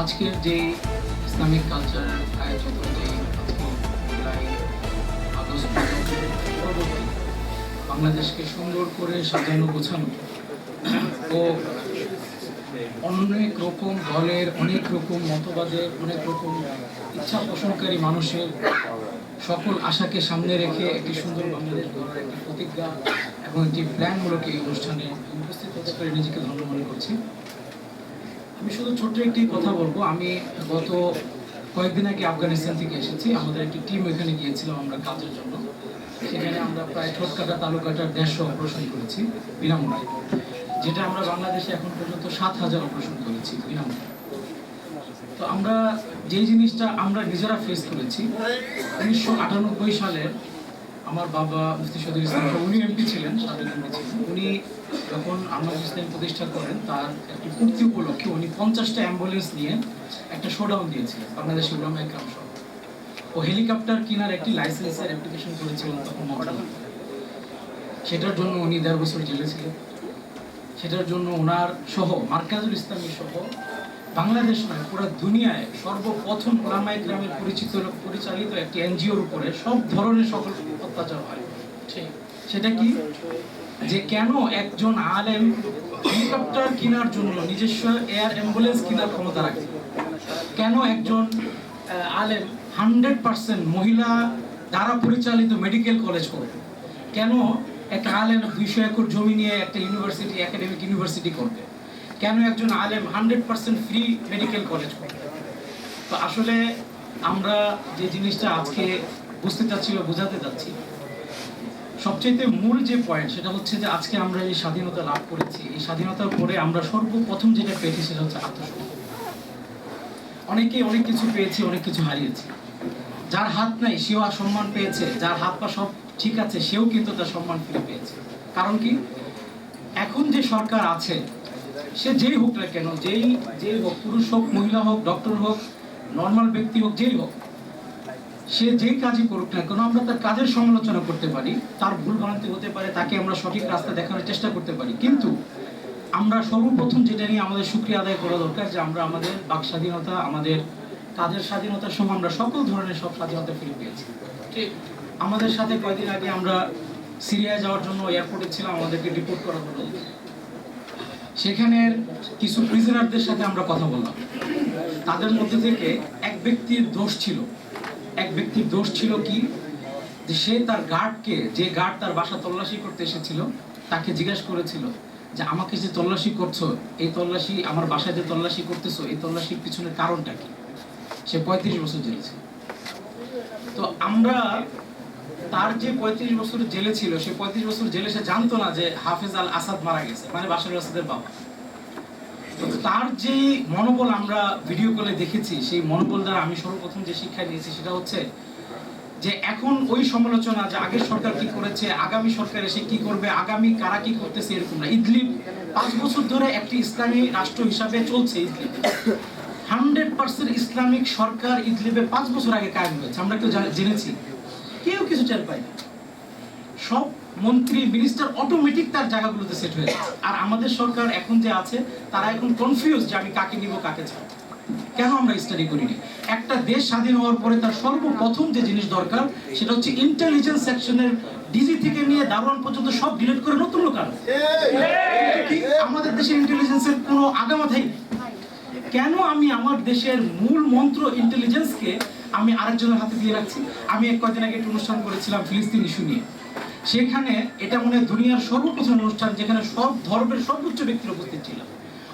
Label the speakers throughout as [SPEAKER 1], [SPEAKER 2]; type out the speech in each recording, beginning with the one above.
[SPEAKER 1] আজকের যে Islamic culture আয়োজিত যে জুলাই, আগস্ট বাংলাদেশকে সুন্দর করে সাজানো, গোছানো, ও অনেক রকম দলের, অনেক রকম মতবাদের, অনেক রকম ইচ্ছা পোষণকারী মানুষের সকল আশাকে সামনে রেখে একটি সুন্দর বাংলাদেশ গড়ার একটি প্রতিজ্ঞা এবং একটি প্ল্যানমূলক এই অনুষ্ঠানে উপস্থিত হতে পেরে নিজেকে ধন্য মনে করছি। আমি শুধু ছোট্ট একটি কথা বলব। আমি গত কয়েকদিন আগে আফগানিস্তান থেকে এসেছি। আমাদের একটি টিম এখানে গিয়েছিলাম আমরা কাজের জন্য। সেখানে আমরা প্রায় ঠোঁটকাটা তালুকাটার দেড়শো অপারেশন করেছি, বিনামূল্যে। যেটা আমরা বাংলাদেশে এখন পর্যন্ত সাত হাজার অপারেশন করেছি, বিনামূল্যে। তো আমরা যেই জিনিসটা আমরা নিজেরা ফেস করেছি, উনিশশো আটানব্বই সালে আমার বাবা মুফতি সদুল ইসলাম উনি এমপি ছিলেন। যখন আমরা ইসলাম প্রতিষ্ঠা করেন তার একটি পূর্তি উপলক্ষে উনি পঞ্চাশটা অ্যাম্বুলেন্স নিয়ে একটা শোডাউন দিয়েছিলেন বাংলাদেশের উলামা একরাম সহ। ও হেলিকপ্টার কেনার একটি লাইসেন্সের অ্যাপ্লিকেশন করেছিলেন তখন সেটার জন্য উনি দেড় বছর জেলে ছিলেন। সেটার জন্য ওনার সহ মার্কাজুল ইসলামী সহ বাংলাদেশ নয় পুরো দুনিয়ায় সর্বপ্রথম ওলামাই গ্রামের পরিচিত পরিচালিত একটি এনজিওর উপরে সব ধরনের সকল অত্যাচার হয়। সেটা কি? যে কেন একজন আলেম হেলিকপ্টার কেনার জন্য নিজস্ব এয়ার অ্যাম্বুলেন্স কেনার ক্ষমতা রাখে? কেন একজন আলেম হান্ড্রেড পার্সেন্ট মহিলা দ্বারা পরিচালিত মেডিকেল কলেজ করবে কেন একটা আলেম দুইশো একর জমি নিয়ে একটা ইউনিভার্সিটি একাডেমিক ইউনিভার্সিটি করবে? কেন একজন আলেম hundred percent free medical college করবে তো আসলে আমরা যে জিনিসটা আজকে বুঝতে চাচ্ছি বা বোঝাতে চাচ্ছি সবচেয়ে মূল যে পয়েন্ট সেটা হচ্ছে যে আজকে আমরা এই স্বাধীনতা লাভ করেছি। এই স্বাধীনতার পরে আমরা সর্বপ্রথম যেটা পেয়েছি সেটা হচ্ছে আত্মসম্মান অনেকে অনেক কিছু পেয়েছি, অনেক কিছু হারিয়েছি। যার হাত নাই, সেও আর সম্মান পেয়েছে। যার হাত পা সব ঠিক আছে, সেও কিন্তু তার সম্মান ফিরে পেয়েছে। কারণ কি? এখন যে সরকার আছে, সে যেই হোক না কেন, যেই যেই হোক, পুরুষ হোক, মহিলা হোক ডক্টর হোক নর্মাল ব্যক্তি হোক, যেই হোক সে যে কাজই করুক না কেন আমরা তার কাজের সমালোচনা করতে পারি তার ভুল ভ্রান্তি হতে পারে তাকে আমরা সঠিক রাস্তা দেখানোর চেষ্টা করতে পারি। কিন্তু আমরা সর্বপ্রথম যেটা নিয়ে আমাদের সুক্রিয়া আদায় করা দরকার যে আমরা আমাদের বাক স্বাধীনতা আমাদের কাজের স্বাধীনতার সময় আমরা সকল ধরনের সব স্বাধীনতা ফিরে পেয়েছি। আমাদের সাথে কয়েকদিন আগে আমরা সিরিয়ায় যাওয়ার জন্য এয়ারপোর্টে ছিলাম আমাদেরকে রিপোর্ট করা হলো। সেখানের কিছু প্রিজনারদের সাথে আমরা কথা বললাম। তাদের মধ্যে থেকে এক ব্যক্তির দোষ ছিল। এক ব্যক্তির দোষ ছিল কি? যে সে তার গার্ডকে যে গার্ড তার বাসা তল্লাশি করতে এসেছিল, তাকে জিজ্ঞাসা করেছিল যে, আমাকে যে তল্লাশি করছ, এই তল্লাশি, আমার বাসায় যে তল্লাশি করতেছো, এই তল্লাশির পিছনের কারণটা কি? সে পঁয়ত্রিশ বছর জেলে ছিল। তো আমরা তার যে পঁয়ত্রিশ বছর জেলে ছিল, সে পঁয়ত্রিশ বছর জেলে সে জানতো না যে হাফেজ আল আসাদ মারা গেছে মানে বাশার আসাদের বাবা। তার যে মনোবল আমরা ভিডিও কলে দেখেছি, সেই মনোবল দ্বারা আমি সর্বপ্রথম যে শিক্ষা নিয়েছি সেটা হচ্ছে যে এখন ওই সমালোচনা যে আগের সরকার কি করেছে, আগামী সরকার এসে কি করবে, আগামী কারা কি করতেছে এরকম না। ইদলিব পাঁচ বছর ধরে একটি ইসলামী রাষ্ট্র হিসাবে চলছে ইদলিব। হান্ড্রেড পার্সেন্ট ইসলামিক সরকার ইদলিবে পাঁচ বছর আগে কায়েম হয়েছে, আমরা কেউ জেনেছি। কেউ কিছু টের পাই সব মন্ত্রী মিনিস্টার অটোমেটিক তার জায়গাগুলোতে সেট হয়ে যাচ্ছে আর আমাদের সরকার এখন যে আছে তারা এখন কনফিউজ যে আমি কাকে নিব কাকে ছাড়ব কেন আমরা স্টাডি করিনি? একটা দেশ স্বাধীন হওয়ার পরে তার সর্বপ্রথম যে জিনিস দরকার সেটা হচ্ছে ইন্টেলিজেন্স সেকশনের ডিজি থেকে নিয়ে দারোয়ান পর্যন্ত সব ডিলিট করে নতুন লোক আনো। আমাদের দেশের ইন্টেলিজেন্সের কোনো আগামাথাই কেন আমি আমার দেশের মূল মন্ত্র ইন্টেলিজেন্সকে আমি আরেকজনের হাতে দিয়ে রাখছি? আমি এক কয়েকদিন আগে একটা অনুষ্ঠান করেছিলাম ফিলিস্তিন ইস্যু নিয়ে। সেখানে এটা মনে হয় দুনিয়ার সর্বপ্রথম অনুষ্ঠান যেখানে সব ধর্মের সর্বোচ্চ ব্যক্তির উপস্থিত ছিল।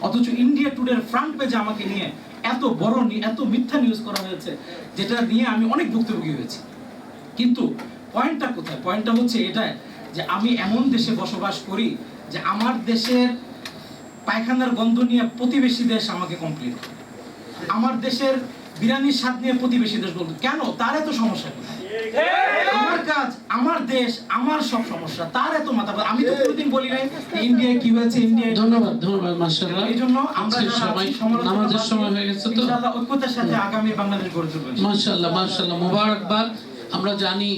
[SPEAKER 1] অথচ ইন্ডিয়া টুডের ফ্রন্ট পেজে আমাকে নিয়ে এত বড় এত মিথ্যা নিউজ করা হয়েছে, যেটা নিয়ে আমি অনেক ভুক্তভোগী হয়েছি। কিন্তু পয়েন্টটা কোথায়? পয়েন্টটা হচ্ছে এটাই যে আমি এমন দেশে বসবাস করি যে আমার দেশের পায়খানার গন্ধ নিয়ে প্রতিবেশী দেশ আমাকে কমপ্লিট আমার দেশের বিরিয়ানির স্বাদ নিয়ে প্রতিবেশী দেশ বলতো কেন? তার এত সমস্যা কোথায়? আমার কাজ আমার দেশ আমার সব সমস্যা তার এত মাথা। আমি তো কোনোদিন বলি নাই ইন্ডিয়া ইন্ডিয়ায় কি হয়েছে ইন্ডিয়া
[SPEAKER 2] ধন্যবাদ ধন্যবাদ মাশাআল্লাহ।
[SPEAKER 1] এই জন্য আমরা
[SPEAKER 2] সবাই নামাজের সময় হয়ে গেছে তো।
[SPEAKER 1] ইনশাআল্লাহ ঐক্যতার সাথে আগামী বাংলাদেশ গড়ে তুলবো
[SPEAKER 2] মাশাআল্লাহ মাশাআল্লাহ মোবারকবাদ। আমরা জানি